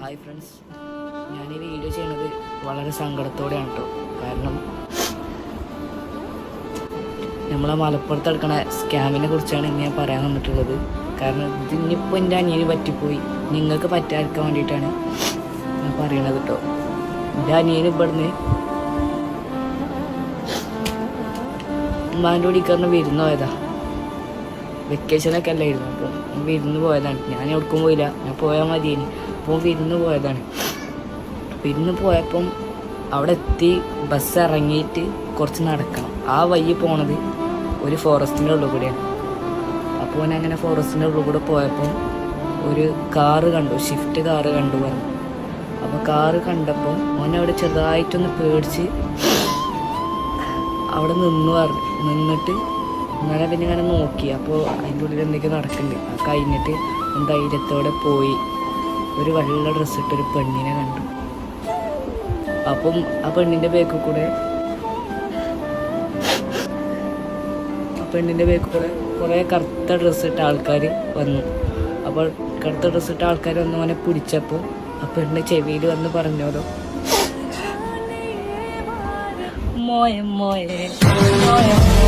Hi friends ഞാൻ ഈ video ചെയ്യുന്നത് വളരെ സങ്കടത്തോടെയാണ് കേട്ടോ കാരണം നമ്മളെ മലപ്പുറത്ത് നടക്കണ സ്കാമിനെ കുറിച്ചാണ് ഇന്ന് ഞാൻ പറയാൻ വന്നിട്ടുള്ളത്. കാരണം ഇതിനിപ്പോൾ എന്റെ അനിയന് പറ്റിപ്പോയി. നിങ്ങൾക്ക് പറ്റാതിരിക്കാൻ വേണ്ടിയിട്ടാണ് ഞാൻ പറയണത് കേട്ടോ എന്റെ അനിയന് ഇവിടുന്ന് ഉമ്മാന്റെ കൂടിക്കാരന് വിരുന്ന് പോയതാ. വെക്കേഷനൊക്കെ അല്ലായിരുന്നു. അപ്പം വിരുന്ന് പോയതാണ്. ഞാൻ എവിടേക്കും പോയില്ല. ഞാൻ പോയാൽ മതിയേനി. അപ്പോൾ വിരുന്ന് പോയതാണ്. വിരുന്ന് പോയപ്പം അവിടെ എത്തി ബസ് ഇറങ്ങിയിട്ട് കുറച്ച് നടക്കണം. ആ വഴി പോണത് ഒരു ഫോറസ്റ്റിന്റെ ഉള്ളിൽ കൂടെയാണ്. അപ്പോൾ ഞാൻ അങ്ങനെ ഫോറസ്റ്റിന്റെ ഉള്ളിൽ കൂടെ പോയപ്പം ഒരു കാറ് കണ്ടു ഷിഫ്റ്റ് കാറ് കണ്ടു പറഞ്ഞു. അപ്പോൾ കാറ് കണ്ടപ്പം ഓൻ അവിടെ ചെറുതായിട്ടൊന്ന് പേടിച്ച് അവിടെ നിന്ന് പറഞ്ഞു. നിന്നിട്ട് ഇങ്ങനെ പിന്നെ ഇങ്ങനെ നോക്കി. അപ്പോൾ അതിന്റെ ഉള്ളിൽ എന്തൊക്കെയോ നടക്കുന്നുണ്ട്. അത് കഴിഞ്ഞിട്ട് ധൈര്യത്തോടെ പോയി. ഒരു വെള്ള ഡ്രസ്സ് ഇട്ട് ഒരു പെണ്ണിനെ കണ്ടു. അപ്പം ആ പെണ്ണിന്റെ ബേക്കിൽ കൂടെ ആ പെണ്ണിന്റെ ബേക്കിൽ കൂടെ കുറേ കറുത്ത ഡ്രസ്സ് ഇട്ട ആൾക്കാർ വന്നു. അപ്പോൾ കറുത്ത ഡ്രസ്സ് ഇട്ട ആൾക്കാർ വന്ന് അവനെ പിടിച്ചപ്പോൾ ആ പെണ്ണ് ചെവിയിൽ വന്ന് പറഞ്ഞോലോ. മോയ മോയ മോയെ.